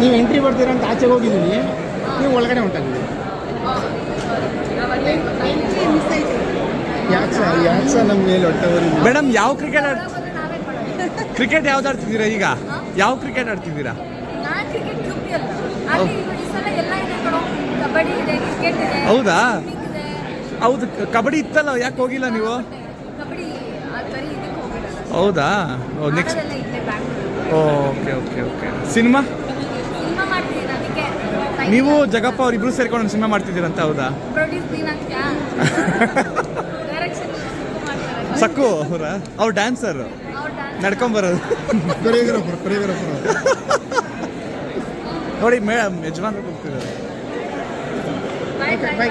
ನೀವು ಎಂಟ್ರಿ ಬರ್ತೀರ ಅಂತ ಆಚೆಗೆ ಹೋಗಿದ್ದೀನಿ. ನೀವು ಒಳಗಡೆ ಉಂಟಾಗಿ ಯಾಕೆ ಸರ್ ಯಾಕೆ ಸರ್ ನಮ್ಮ ಮೇಲೆ ಹೊಟ್ಟೆ ಮೇಡಮ್ ಯಾವ ಕ್ರಿಕೆಟ್ ಆಡ್ ಕ್ರಿಕೆಟ್ ಯಾವ್ದು ಆಡ್ತಿದ್ದೀರಾ ಈಗ? ಯಾವ ಕ್ರಿಕೆಟ್ ಆಡ್ತಿದ್ದೀರಾ? ನಾನ್ ಕ್ರಿಕೆಟ್ ಗ್ರೂಪ್ ಅಲ್ಲ ಅಲ್ಲಿ ಈ ಸಲ ಇದೆ ಕಬಡ್ಡಿ ಇದೆ ಕ್ರಿಕೆಟ್ ಇದೆ ಹೌದಾ? ಇದೆ. ಹೌದು ಕಬಡ್ಡಿ ಇತ್ತಲ್ಲ ಯಾಕೆ ಹೋಗಿಲ್ಲ ನೀವು? ಕಬಡ್ಡಿ ಆ ಬರೀ ಇದಕ್ಕೆ ಹೋಗಿಲ್ಲ ಹೌದಾ? ಓ next okay okay okay cinema? Cinema ಮಾಡ್ತಿದ್ದೀನಿ ಅದಕ್ಕೆ? ನೀವು ಜಗಪ್ಪ ಅವ್ರು ಇಬ್ರು ಸೇರ್ಕೊಂಡು ಒಂದು ಸಿನಿಮಾ ಮಾಡ್ತಿದ್ದೀರಂತ ಹೌದಾ? ಪ್ರೊಡ್ಯೂಸ್ ನೀನ್ ಆಗ್ತೀಯಾ ಡೈರೆಕ್ಷನ್ ಮಾಡ್ತಾರೆ? ಸಕ್ಕು ಅವರ ಅವ್ರು ಡ್ಯಾನ್ಸರ್ ನಡ್ಕೊಂಡ್ ಬರೋದು ನಡ್ಕೊಂಬರೋದು. ಕೊರಿಯೋಗ್ರಾಫರ್ ಕೊರಿಯೋಗ್ರಾಫರ್ ನೋಡಿ ಮೇಡಮ್ ಯಜಮಾನ್ ಹೋಗ್ತಿದ್ದಾರೆ ಬಾಯ್ bye,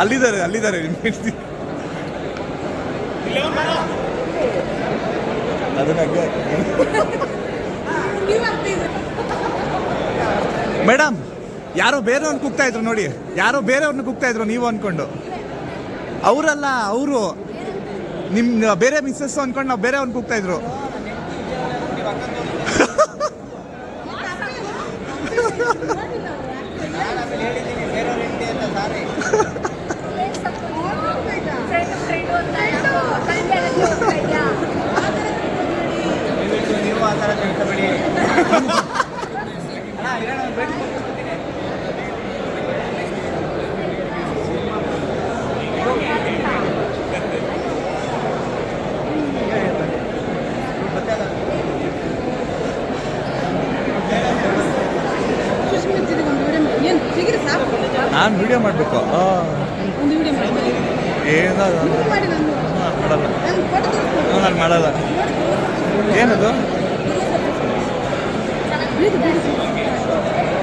ಅಲ್ಲಿದ್ದಾರೆ ಅಲ್ಲಿದ್ದಾರೆ. ನಿಮ್ಮ. ಮೇಡಮ್, ಯಾರೋ ಬೇರೆಯವ್ರನ್ನ ಕೂಗ್ತಾ ಇದ್ರು ನೋಡಿ. ಯಾರೋ ಬೇರೆಯವ್ರನ್ನ ಕೂಗ್ತಾ ಇದ್ರು ನೀವು ಅನ್ಕೊಂಡು. ಅವರಲ್ಲ, ಅವರು. ನಿಮ್, ಬೇರೆ ಮಿಸ್ಸಸ್ ಅನ್ಕೊಂಡು ನಾವು ಬೇರೆಯವ್ರನ್ನ ಕೂಗ್ತಾ ಇದ್ರು. ನಾನು ವಿಡಿಯೋ ಮಾಡಬೇಕು. ಏನೋ ಮಾಡಲ್ಲ. ನಾನು ಮಾಡಲ್ಲ. ಏನದು? Build, build.